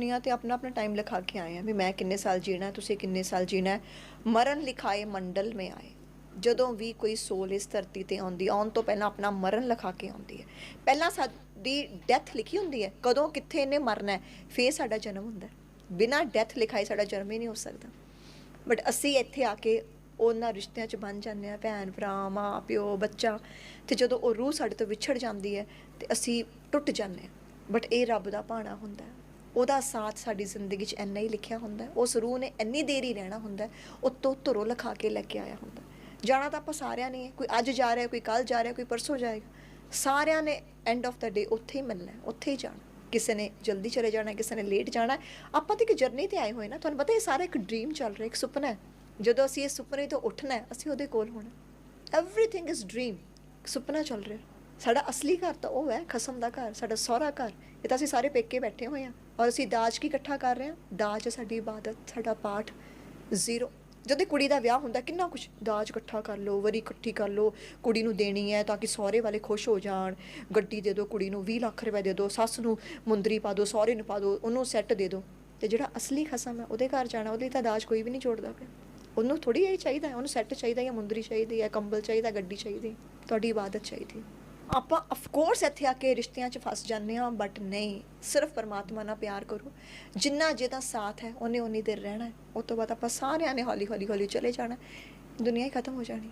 ਦੁਨੀਆ ਤੇ ਆਪਣਾ ਆਪਣਾ ਟਾਈਮ ਲਿਖਾ ਕੇ ਆਏ ਆ ਵੀ ਮੈਂ ਕਿੰਨੇ ਸਾਲ ਜੀਣਾ, ਤੁਸੀਂ ਕਿੰਨੇ ਸਾਲ ਜੀਣਾ ਮਰਨ ਲਿਖਾਏ ਮੰਡਲ ਮੇ ਆਏ। ਜਦੋਂ ਵੀ ਕੋਈ ਸੋਲ ਇਸ ਧਰਤੀ ਤੇ ਆਉਂਦੀ ਆਉਣ ਤੋਂ ਪਹਿਲਾਂ ਆਪਣਾ ਮਰਨ ਲਿਖਾ ਕੇ ਆਉਂਦੀ ਹੈ। ਪਹਿਲਾਂ ਸਾਡੀ ਡੈਥ ਲਿਖੀ ਹੁੰਦੀ ਹੈ, ਕਦੋਂ, ਕਿੱਥੇ ਇਹਨੇ ਮਰਨਾ ਹੈ, ਫੇਰ ਸਾਡਾ ਜਨਮ ਹੁੰਦਾ ਹੈ। ਬਿਨਾਂ ਡੈਥ ਲਿਖਾਏ ਸਾਡਾ ਜਨਮ ਹੀ ਨਹੀਂ ਹੋ ਸਕਦਾ। ਬਟ ਅਸੀਂ ਇੱਥੇ ਆ ਕੇ ਉਹਨਾਂ ਰਿਸ਼ਤਿਆਂ 'ਚ ਬਣ ਜਾਂਦੇ ਆ ਭੈਣ, ਭਰਾ, ਮਾਂ, ਪਿਓ, ਬੱਚਾ, ਤੇ ਜਦੋਂ ਉਹ ਰੂਹ ਸਾਡੇ ਤੋਂ ਵਿਛੜ ਜਾਂਦੀ ਹੈ, ਤੇ ਅਸੀਂ ਟੁੱਟ ਜਾਂਦੇ ਆ ਬਟ ਇਹ ਰੱਬ ਦਾ ਭਾਣਾ ਹੁੰਦਾ ਹੈ। ਉਹਦਾ ਸਾਥ ਸਾਡੀ ਜ਼ਿੰਦਗੀ 'ਚ ਇੰਨਾ ਹੀ ਲਿਖਿਆ ਹੁੰਦਾ ਉਸ ਰੂਹ ਨੇ ਇੰਨੀ ਦੇਰ ਹੀ ਰਹਿਣਾ ਹੁੰਦਾ ਹੈ, ਉੱਤੋਂ ਧਰੋ ਲਿਖਾ ਕੇ ਲੈ ਕੇ ਆਇਆ ਹੁੰਦਾ ਜਾਣਾ ਤਾਂ ਆਪਾਂ ਸਾਰਿਆਂ ਨੇ ਕੋਈ ਅੱਜ ਜਾ ਰਿਹਾ, ਕੋਈ ਕੱਲ ਜਾ ਰਿਹਾ, ਕੋਈ ਪਰਸੋਂ ਜਾਏਗਾ ਸਾਰਿਆਂ ਨੇ ਐਂਡ ਆਫ ਦਾ ਡੇ ਉੱਥੇ ਹੀ ਮਿਲਣਾ ਉੱਥੇ ਹੀ ਜਾਣਾ ਕਿਸੇ ਨੇ ਜਲਦੀ ਚਲੇ ਜਾਣਾ ਕਿਸੇ ਨੇ ਲੇਟ ਜਾਣਾ ਆਪਾਂ ਤਾਂ ਇੱਕ ਜਰਨੀ ਤੇ ਆਏ ਹੋਏ ਨਾ, ਤੁਹਾਨੂੰ ਪਤਾ ਇਹ ਸਾਰਾ ਇੱਕ ਡ੍ਰੀਮ ਚੱਲ ਰਿਹਾ, ਇੱਕ ਸੁਪਨਾ ਹੈ। ਜਦੋਂ ਅਸੀਂ ਇਸ ਸੁਪਨੇ ਤੋਂ ਉੱਠਣਾ ਅਸੀਂ ਉਹਦੇ ਕੋਲ ਹੋਣਾ ਐਵਰੀਥਿੰਗ ਇਜ਼ ਡ੍ਰੀਮ ਸੁਪਨਾ ਚੱਲ ਰਿਹਾ। ਸਾਡਾ ਅਸਲੀ ਘਰ ਤਾਂ ਉਹ ਹੈ, ਖਸਮ ਦਾ ਘਰ, ਸਾਡਾ ਸਹੁਰਾ ਘਰ। ਇਹ ਤਾਂ ਅਸੀਂ ਸਾਰੇ ਪੇਕੇ ਬੈਠੇ ਹੋਏ ਹਾਂ। ਔਰ ਅਸੀਂ ਦਾਜ ਕੀ ਇਕੱਠਾ ਕਰ ਰਹੇ ਹਾਂ? ਦਾਜ ਸਾਡੀ ਇਬਾਦਤ, ਸਾਡਾ ਪਾਠ ਜ਼ੀਰੋ। ਜਦੋਂ ਕੁੜੀ ਦਾ ਵਿਆਹ ਹੁੰਦਾ, ਕਿੰਨਾ ਕੁਝ ਦਾਜ ਇਕੱਠਾ ਕਰ ਲਓ, ਵਰੀ ਇਕੱਠੀ ਕਰ ਲਓ, ਕੁੜੀ ਨੂੰ ਦੇਣੀ ਹੈ ਤਾਂ ਕਿ ਸਹੁਰੇ ਵਾਲੇ ਖੁਸ਼ ਹੋ ਜਾਣ। ਗੱਡੀ ਦੇ ਦਿਓ, ਕੁੜੀ ਨੂੰ 20 ਲੱਖ ਰੁਪਏ ਦੇ ਦਿਓ, ਸੱਸ ਨੂੰ ਮੁੰਦਰੀ ਪਾ ਦਿਓ, ਸਹੁਰੇ ਨੂੰ ਪਾ ਦਿਓ, ਉਹਨੂੰ ਸੈੱਟ ਦੇ ਦਿਓ। ਤੇ ਜਿਹੜਾ ਅਸਲੀ ਖਸਮ ਹੈ, ਉਹਦੇ ਘਰ ਜਾਣਾ, ਉਹਦੇ ਲਈ ਤਾਂ ਦਾਜ ਕੋਈ ਵੀ ਨਹੀਂ ਜੋੜਦਾ ਪਿਆ। ਉਹਨੂੰ ਥੋੜੀ ਇਹ ਚਾਹੀਦਾ ਉਹਨੂੰ ਸੈੱਟ ਚਾਹੀਦਾ ਜਾਂ ਮੁੰਦਰੀ ਚਾਹੀਦੀ ਹੈ ਕੰਬਲ ਚਾਹੀਦਾ ਗੱਡੀ ਚਾਹੀਦੀ ਤੁਹਾਡੀ ਇਬਾਦਤ ਚਾਹੀਦੀ ਆਪਾਂ ਆਫ ਕੋਰਸ ਇੱਥੇ ਆ ਕੇ ਰਿਸ਼ਤਿਆਂ 'ਚ ਫਸ ਜਾਂਦੇ ਹਾਂ ਬਟ ਨਹੀਂ, ਸਿਰਫ ਪਰਮਾਤਮਾ ਨਾਲ ਪਿਆਰ ਕਰੋ। ਜਿੰਨਾ ਜਿਹਦਾ ਸਾਥ ਹੈ, ਉਹਨੇ ਉਨੀ ਦੇਰ ਰਹਿਣਾ ਹੈ। ਉਸ ਤੋਂ ਬਾਅਦ ਆਪਾਂ ਸਾਰਿਆਂ ਨੇ ਹੌਲੀ ਹੌਲੀ ਹੌਲੀ ਚਲੇ ਜਾਣਾ। ਦੁਨੀਆ ਹੀ ਖਤਮ ਹੋ ਜਾਣੀ।